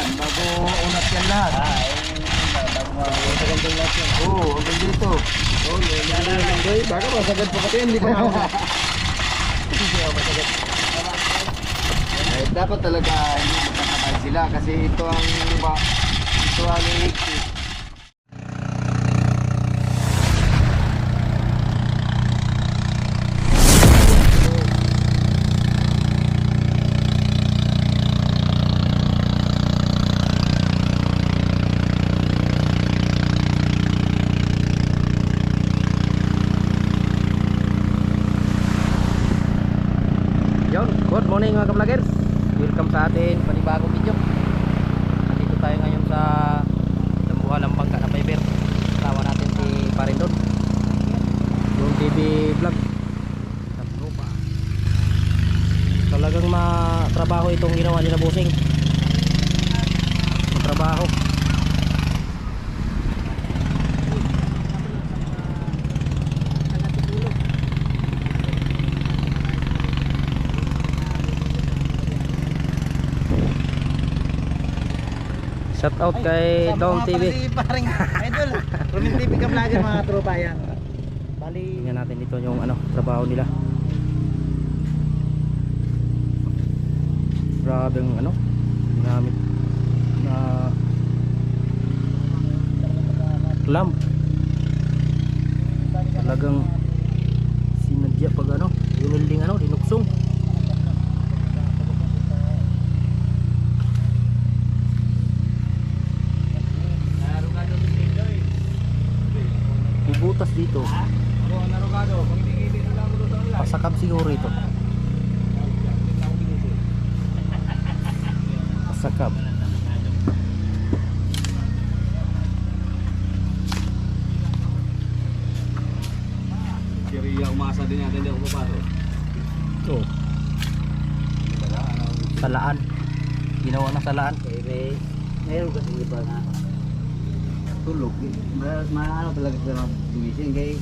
yan, bago unat yan lahat. Ah, eh, bago magagandang lahat yan. Oo, hanggang dito. Oo, yan na lang. Boy, baka masagad pa pati, hindi pa ako. Dapat talaga hindi magkakabay sila kasi ito ang ito ang higpit. Yon, morning mga ka-vloggers. Welcome sa atin panibagong video. Nandito tayo ngayon sa Dambuhalang Bangka na Fiber. Kasama natin si Parindon. Yung TV vlog. Talagang matrabaho itong ginawa nila busing Matrabaho Shout out kay Dom TV Paring idol. Rumin TV ka vlogger mga tropa yan. Bali, Tingnan natin dito yung ano, trabaho nila. Grabe ang ano, ginamit na clamp. Talagang sinadya pag ano, winilding ano, dinuksong. Ibutas dito. Pasakab siguro ito. Pasakab. Kiriya, umasa ako papasok. Ito. Salaan. Ginawa na salaan. eh, meron kasi iba nga. Tulog. Maano talaga sila gumising kay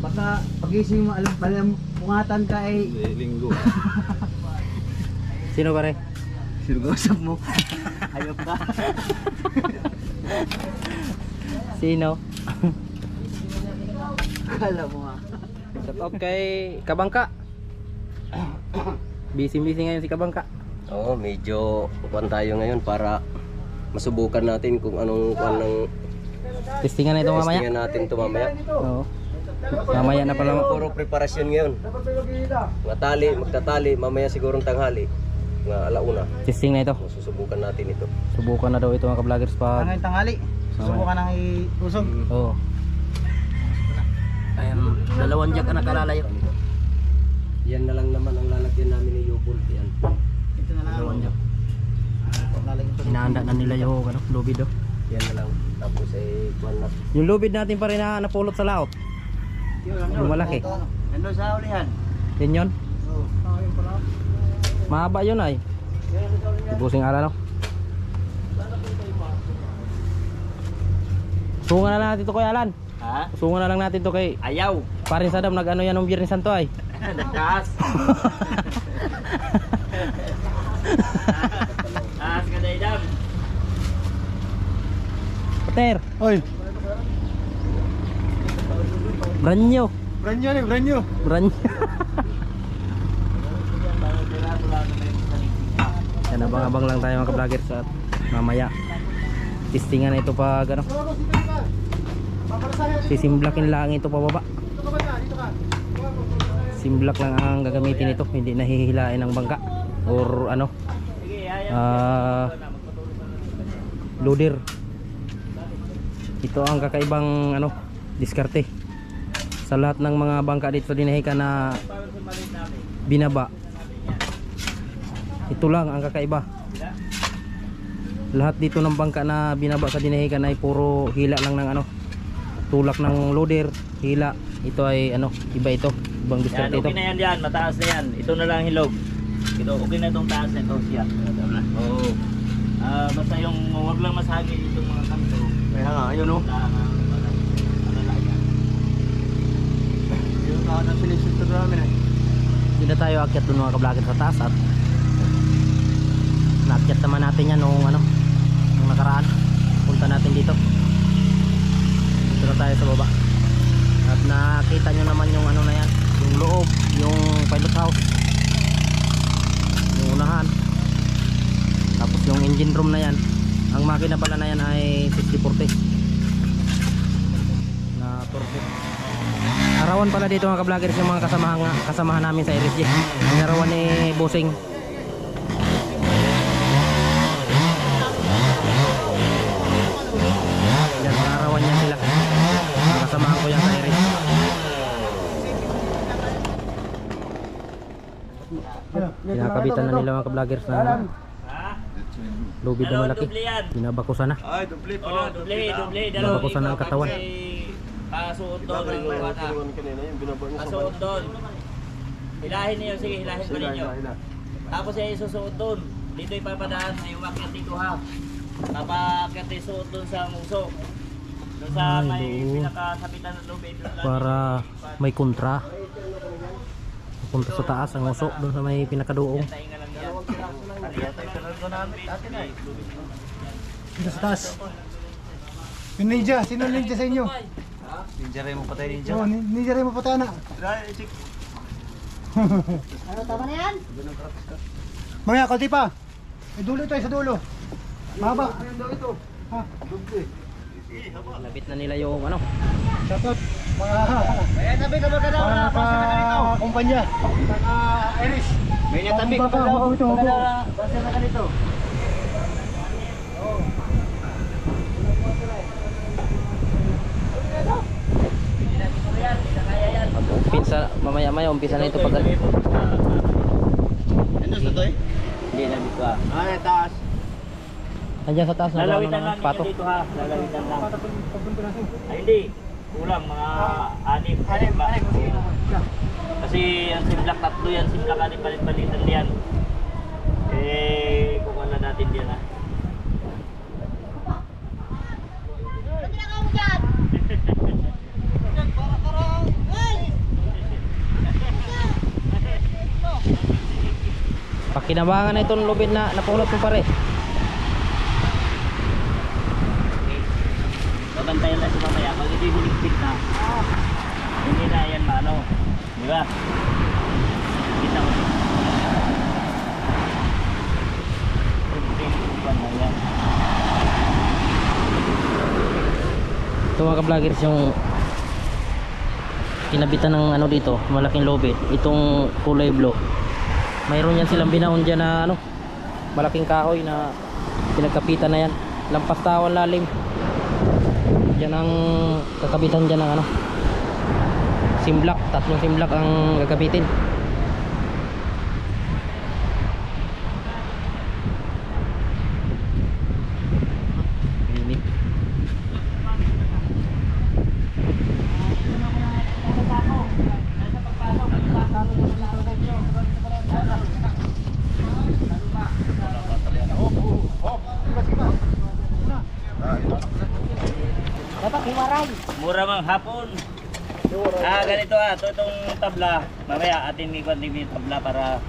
baka pagising mo alam pala pungatan ka ay Hindi, linggo. Sino pare? sinugosap mo. Hayop ka. Sino? Akala mo nga. Shout out kay Kabangka. Busy-busy ngayon si Kabangka. Oo, medyo kuwan tayo ngayon para masubukan natin kung anong kuwan ng Testingan na ito mamaya. testingan natin ito mamaya. Oo. Mamaya na pala. Puro preparasyon ngayon. Mga tali, magtatali, mamaya sigurong tanghali. Mga alauna. Testing na ito. Susubukan natin ito. Subukan na daw ito mga ka-vloggers pag Hanggang tanghali. Susubukan nang iusog. Oo. Ayan, dalawang jack na kalalayo. Yan na lang naman ang lalagyan namin ni Yopol. Yan. Ito na lang. Dalawang jack. Inaanda na nila yung ano, lubid oh. Yan na lang. Tapos ay kuwan na. Yung lubid natin pa rin na napulot sa laot. Yung malaki. Nandun sa ulihan. Yan yun. Oo. Pala. Mahaba yun ay. Busing ala no. Sungan na lang natin to kay Alan. Ha? Sungan na lang natin to kay Ayaw. Parin Sadam nag-ano yan ng Biyernes Santo ay. Nagkaas. Taas ka na idam. Pater, Oy, branyo. brand new, brand new. Branyo. Yan abang-abang lang tayo mga vlogger sa mamaya. Testingan na ito pag ano. Sisimplakin lang ito pababa. Simblak lang ang gagamitin ito, hindi nahihilain ng bangka or ano. Ah loader. Ito ang kakaibang ano, diskarte. Sa lahat ng mga bangka dito dinahikan na binaba. Ito lang ang kakaiba. Lahat dito ng bangka na binaba sa dinahikan ay puro hila lang ng ano. Tulak ng loader, hila. Ito ay ano, iba ito. Ibang Yan, diskarte ito. okay na yan yan, mataas na yan. Ito na lang hilog. Ito, okay na itong taas na ito siya. Oo. Ah, basta yung huwag lang masagi itong mga kanto. Kaya nga, ayun oh. Yan. Yung na sinisip namin eh. Hindi tayo akyat doon mga kablogger sa taas at naakyat naman natin yan nung ano nakaraan. Punta natin dito. Na tayo sa baba. At nakita nyo naman yung ano na yan, yung loob, yung pilot house. Yung unahan. Tapos yung engine room na yan. Ang makina pala na yan ay 6040 na turbo. Arawan pala dito mga ka-vloggers yung mga kasamahan, kasamahan namin sa RSG. Arawan ni Busing. Yan, mga arawan niya sila. Mga kasamahan ko yan sa RSG. Kinakabitan na nila mga ka-vloggers na lubid na Dalawang malaki. doble. Binabakusan na. Ay, duble Oh, doble, doble, dalawa. Binabakusan na ang katawan. Pasuot doon, na. binaba niya Pasuot doon. Hilahin niyo, sige, hilahin pa ninyo. Tapos ay isusuot doon. Dito ipapadaan, ay umakyat dito ha. Papakyat isuot doon sa muso. Doon sa Ay, may pinakasabitan ng lubid. lang. para may kontra punta sa taas ang usok doon sa may pinakaduong tayo sa taas. Yung ninja, sino ninja sa inyo? Ninja rin mo patay ninja. Oh, nin- ninja rin mo patay na. Ano, tama na yan? Mamaya, kalti pa. May dulo ito, eh, sa dulo. Mahaba. Ha? nabit na nila yung ano Shoutout. Mga... May tabi ka maganda mga ka... kumpanya. Mga Iris. May natabi ka maganda mga Basta na ganito. umpisa mamaya maya umpisa na ito pag Hindi na dito ha. andyan sa taas na ano Lalawitan lang dito ha. Lalawitan lang. Ay hindi. Kulang mga anim. Anim, anim. Kasi ang simplak tatlo yan, simplak anim palit-palitan yan. Eh, kung ano natin yan ha. pakinabangan na itong lubid na napulot ko pare Babantayan si mamaya. Pag hindi hiligpit na, hindi na yan maano. Di ba? Kita yan. ito mga ka-vloggers yung kinabitan ng ano dito malaking lobit itong kulay blue mayroon yan silang binaon dyan na ano malaking kahoy na pinagkapitan na yan lampas tawan lalim yan ang kakabitan dyan ng ano simblak tatlong simblak ang gagabitin Mang hapon. Ah, ganito ah. Ito itong tabla. Mamaya atin may kwanting yung tabla para...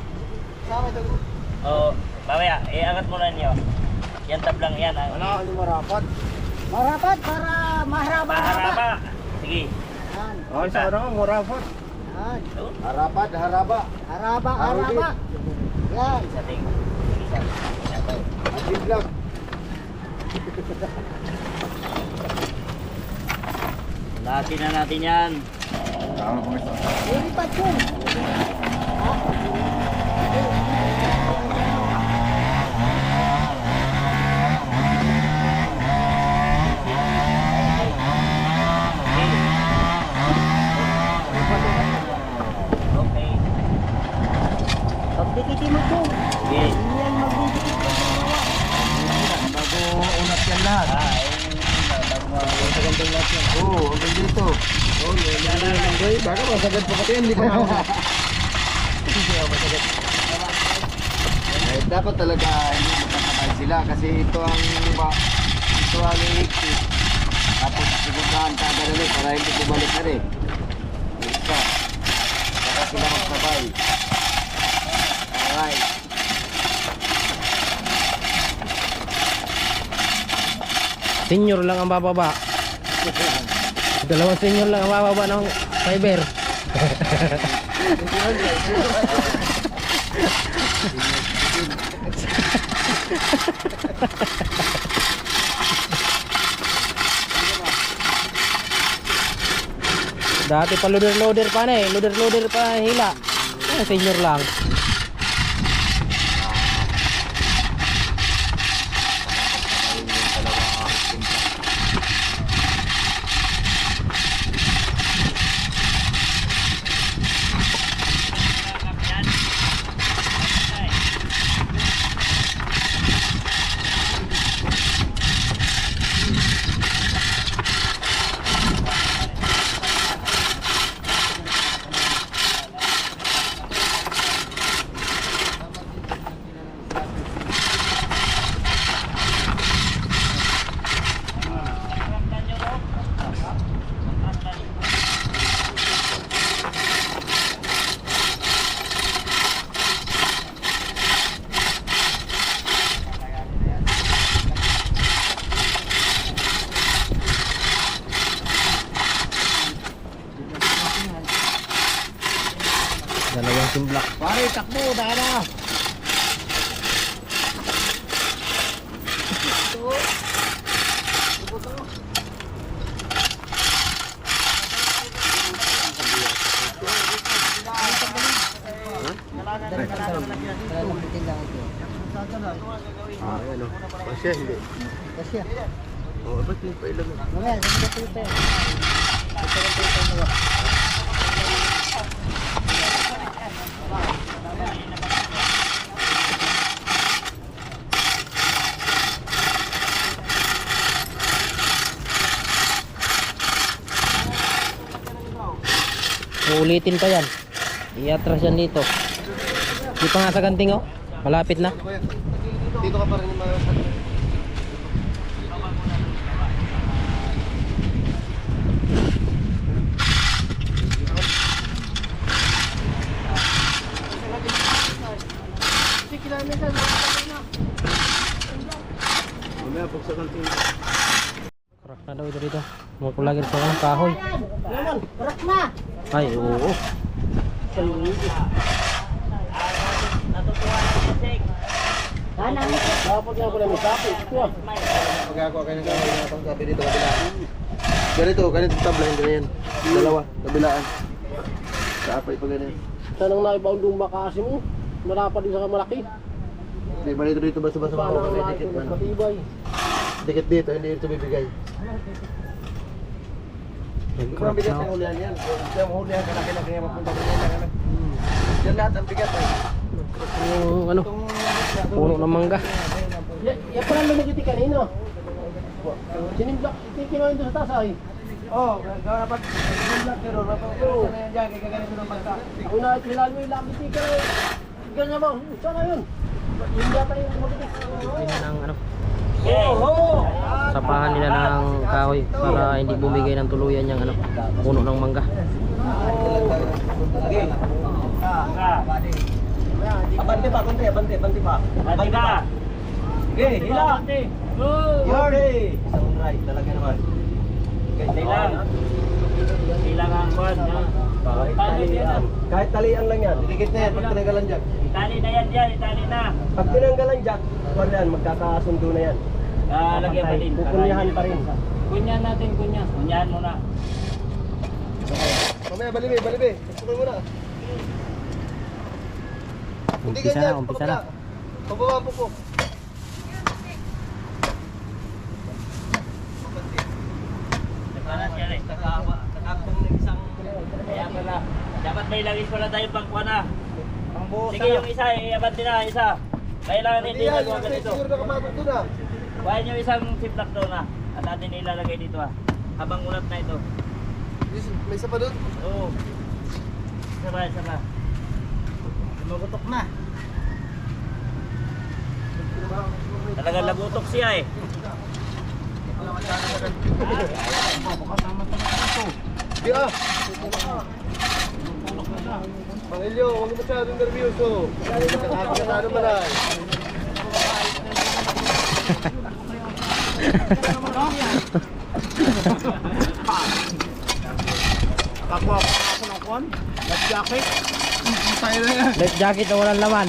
Oo. mamaya, iangat mo na niyo. Yan tablang yan ah. Wala, hindi marapat. Marapat para maharaba. Maharaba. Sige. Yan. Oh, isa na, marapat. Yan. Harapad, haraba. Haraba, haraba. Yan. Isa ting. Isa. Isa. Lang. Laki na natin yan. Lilipat yun. Okay. Pagdikiti mo po. Sige. Yan magdidikit ka sa dalawa. Bago unat yan lahat. Ah, eh, bago ma- Oo, oh, hanggang dito. Oh, na lang. Boy, baka masagad pa pati hindi pa ako. Eh, dapat talaga hindi magkakabay sila kasi ito ang ba, ito ang iikit. Tapos sigurahan ka ulit para hindi bumalik na rin. Isa. Baka sila magsabay. Alright. Senior lang ang bababa. Dalawang senior lang ang bababa ng fiber. Dati pa loader-loader pa na eh. Loader-loader pa hila. Eh, senior lang. Mô tả. Uulitin pa yan. Iatras yan dito. Di pa nga sa kanting oh. Malapit na. Dito ka pa rin yung mga. Crack na daw ito dito. Mga kulagin sa kahoy. Ay, oo. Dapat nga pala may tapos. Magkakakuha kayo ng kahoy na itong sabi dito kabilaan. Ganito, ganito tabla, hindi na yan. Dalawa, kabilaan. Sa apay pa ganyan. Tanang na ibaw lumba kasi mo. Marapa din sa malaki. Hindi ba dito dito ang may laki dikit man. Dikit dito, hindi dito bibigay. Kurang bigat ang hulihan yan. Kaya ang hulihan, kalaki-laki nga mapunta ko yan. Yan lahat ang bigat eh. Yung ano, puno ng mangga. Ya, ya pala lumagiti kanino. Sinimblak, ikikinuha doon sa taas ay. Oh, gawa na pag sinimblak pero napapuro na yan dyan, kaya ganito ng magka. Ako na kilala mo yung lakiti ka na. Ganyan mo, saan na yun? Yung yata yung lumagiti. Pili ng ano, Oh, sapahan nila ng kahoy para hindi bumigay ng tuluyan yung ano, puno ng mangga. Abante pa, konti, abante, abante pa. Abante ka. Okay, hila. Yari! Isang right, talaga naman. Lang. Hindi lang ang kwan. Kahit talian. Kahit talian lang yan. Didikit na yan pag tinanggalan jack. Itali na yan dyan, itali na. Pag tinanggalan jack, kwan yan, magkakasundo na yan. Ah, lagyan pa din. Pupunyahan pa rin. Kunyan natin, kunyan. Kunyan muna. Mamaya, balibe, balibe. Pagsukan mo na. Hindi na, ganyan, umpisa na. pababa. Pababa po po. Nakalas yan eh. Nakakabang ng isang... Kaya pala. Dapat may langis pala tayo pang kuha na. Sige yung isa, iabante na, isa. Kailangan hindi nagawa yung ganito. Kuhain yung isang siplak doon na. At atin ilalagay dito ah. Habang ulat na ito. May isa pa doon? Oo. Isa pa, isa pa. Lumagutok na. Talagang lagutok siya eh. Ah! Manilyo, huwag masyadong nervyoso. Nakakasana naman ay. Kapwa pa ako ng kon, life jacket. Life jacket na walang laman.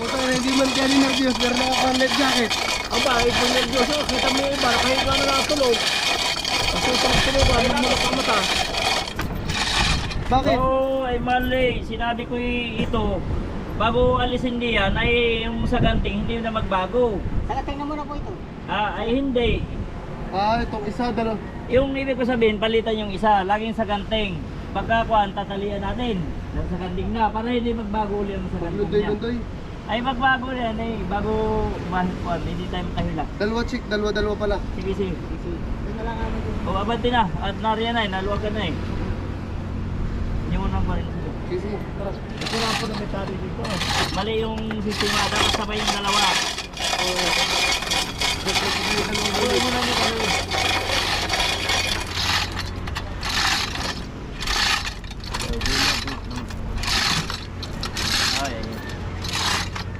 Puta na, hindi man kaya nervyos, pero nakakang life jacket. Aba, ipon nervyoso, kita mo yung iba, kahit ka na natulog. Ang susunod-sunod, ang mga mata. Bakit? Oo, ay mali. Sinabi ko ito. Bago alisin diyan ay yung sa ganting hindi na magbago. Sakating na muna po ito. Ah, ay hindi. Ah, itong isa, dalawa. Yung ibig ko sabihin, palitan yung isa, laging sa ganting. Pagka kuan, tatalian natin. Lang sa ganting na, para hindi magbago ulit ang sa ganting niya. lundoy. Ay magbago yan eh, bago umahit kuan, hindi tayo makahila. Dalawa chick, dalawa, dalawa pala. Sige, sige. Na lang kami dito. O, abanti na. At nariyan na eh, naluwag ka na eh. Sige, sige. Tara. Ito na po na may tali dito. Mali yung sistema, dapat sabay yung dalawa. O, Uwi mo na niyo kami. Ay, ay, ay.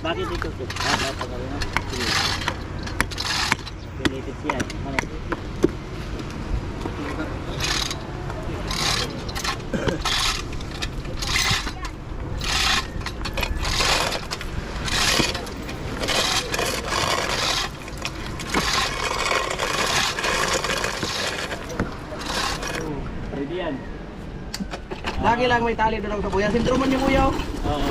Bakit dito to? Ah, dapat na rin. Sige. Pilitit siya. Ano? Pwede yan. Lagi lang may tali doon sa buya. Sintro man yung buyaw. Oo.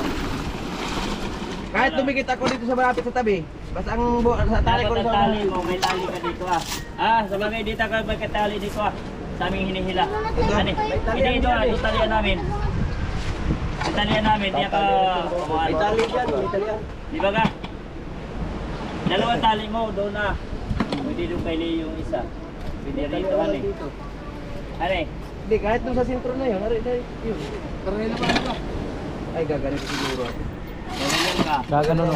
Kahit tumikit ako dito sa malapit sa tabi. Basta ang bu- sa tali ko Dapat sa tali mo, may tali ka dito ah. Ah, sa bagay dito ka magkatali dito ah. Sa aming hinihila. Ano? Hindi ito ah, ito talian namin. Ito talian namin, di ka May tali dyan, may tali yan. Di ba ka? Dalawang tali mo, doon na. Pwede doon kay Leo yung isa. Pwede rito, ano eh. Ano eh? Hindi, kahit dun sa sintro na yun. Ari, ari, yun. Karnela pa ano ba? Ay, gaganit siguro. Ganyan ka. Gagano no.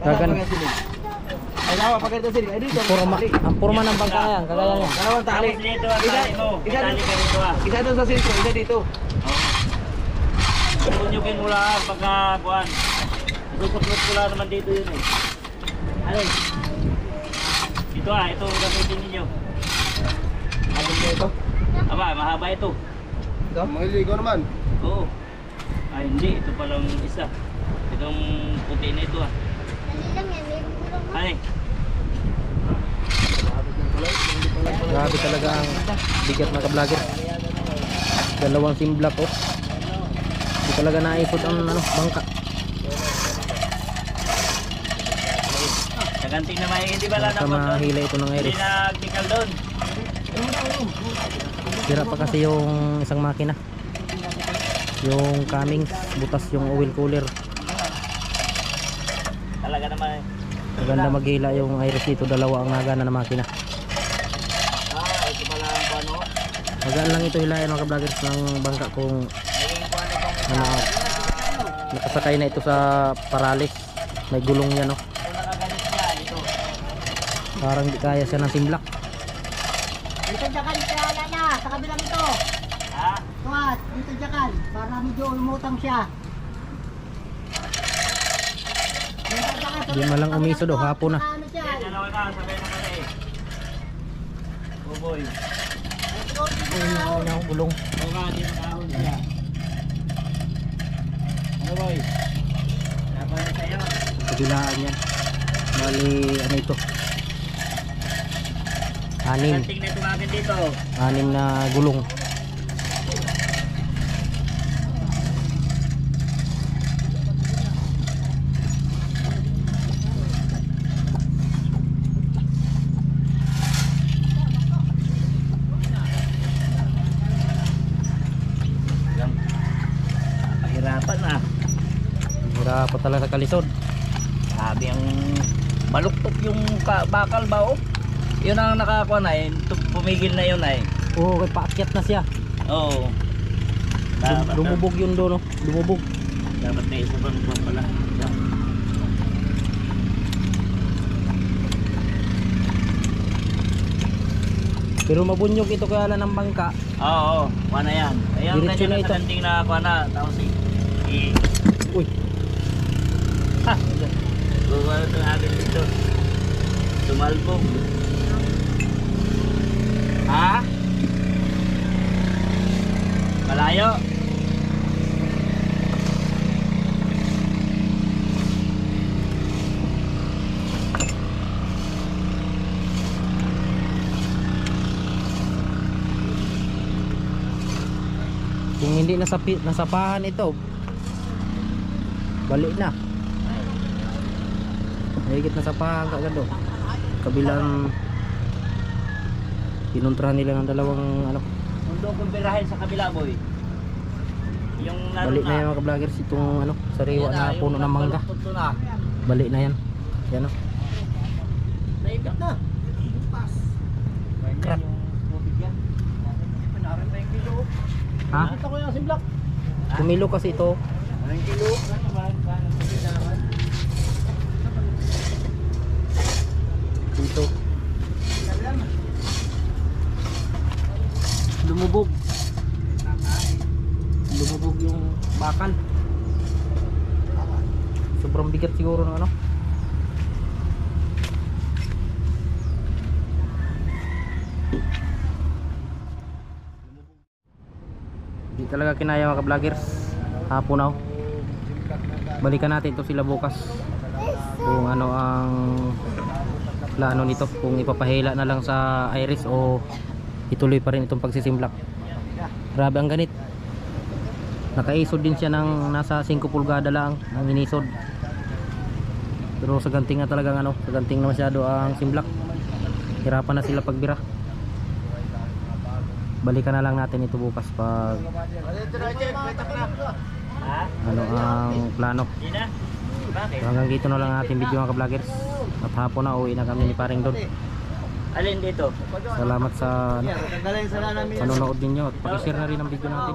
Gagan. Ay, nawa pa ganito sila. Ay, dito. Purma, ang purma ng bangka yan, kagaya niya. Dalawang tali. Dito ang Isa, tali mo. Isa, ah. isa doon sa sintro, isa dito. Tunyukin mo lang pagka kuhan. Isusuklot ko lang naman dito yun eh. Ano eh? Ito ah, ito ang gamitin ninyo. Na ito. Aba, mahaba ito. Ito. Mahiligo naman. Oo. Ay hindi, ito palang isa. Itong puti na ito ah. Ano eh? Grabe talaga ang bigat mga ka-vlogger. Dalawang simbla ko. Hindi talaga naipod ang ano, bangka. Naganting na may hindi bala Baka na doon. mahila ito ng Hindi iris. nagtikal doon. Sira pa kasi yung isang makina. Yung Cummings, butas yung oil cooler. Talaga naman eh. Maganda maghila yung iris dito, dalawa ang nagana na makina. Ah, ito pala ang ano. Magaan lang ito hilayan mga ka-vloggers ng bangka kung ano, nakasakay na ito sa paralis. May gulong yan no. ito. Parang di kaya siya ng simblak. Dito dyakan kaya niya, sa kabilang ito. Ha? Tuwas, dito dyakan. Para medyo umutang siya. Dito dyakan, sa Di man lang kabilang umiso do, ito, hapon na. Ano dalawa na, sabay na pala eh. Oh boy. Ay, na akong gulong. Oo nga, di nakahon siya. Ano boy? Napala sa'yo. Kabilaan yan. Bali, ano ito? Anim. Anim na gulong. Pahirapan ah. Hirap pa talaga sa kalisod. Sabi ang baluktot yung ka- bakal ba oh. Yun ang nakakuha na eh. Pumigil na yun ay. Oo, oh, paakyat na siya. Oo. Lum- Dapat, lumubog yun doon, no? Lumubog. dapat na isa pang pala. Pero mabunyog ito kaya lang ng bangka. Oo, oo. Kuha na yan. Ayun, Diretso na na ito. Kanting na kuha na. Tapos Uy, ha! Ano itong akin dito. Tumalbog. Ha? Malayo. Kung hindi nasapi, nasapahan ito, balik na. Higit nasapahan ka agad oh. Kabilang pinuntrahan nila ng dalawang ano, Mundo kong birahin sa kabila, boy. Yung balik na yung mga vloggers itong ano, sariwa na yung puno ng mangga. nagbaluktot na. Balik na yan. Yan oh. Naikot na. Kilo. Ha? Ito ko yung simblak. Kumilo kasi ito. Anong kilo? Dito. Lumubog. Lumubog yung bakal. Sobrang bigat siguro ng ano. Di talaga kinaya mga vloggers. Hapon na. oh. Balikan natin to sila bukas. Kung ano ang plano nito kung ipapahila na lang sa iris o ituloy pa rin itong pagsisimblak grabe ang ganit. Nakaisod din siya ng nasa 5 pulgada lang ang inisod. Pero sa ganting nga talagang ano sa ganting na masyado ang simblak hirapan na sila pagbira. Balikan na lang natin ito bukas pag ano ang plano. Na? Hanggang dito na lang ang ating video mga vloggers at hapon na uwi na kami ni paring doon Alin dito? salamat sa ano, panonood ninyo. At pakishare na rin ang video natin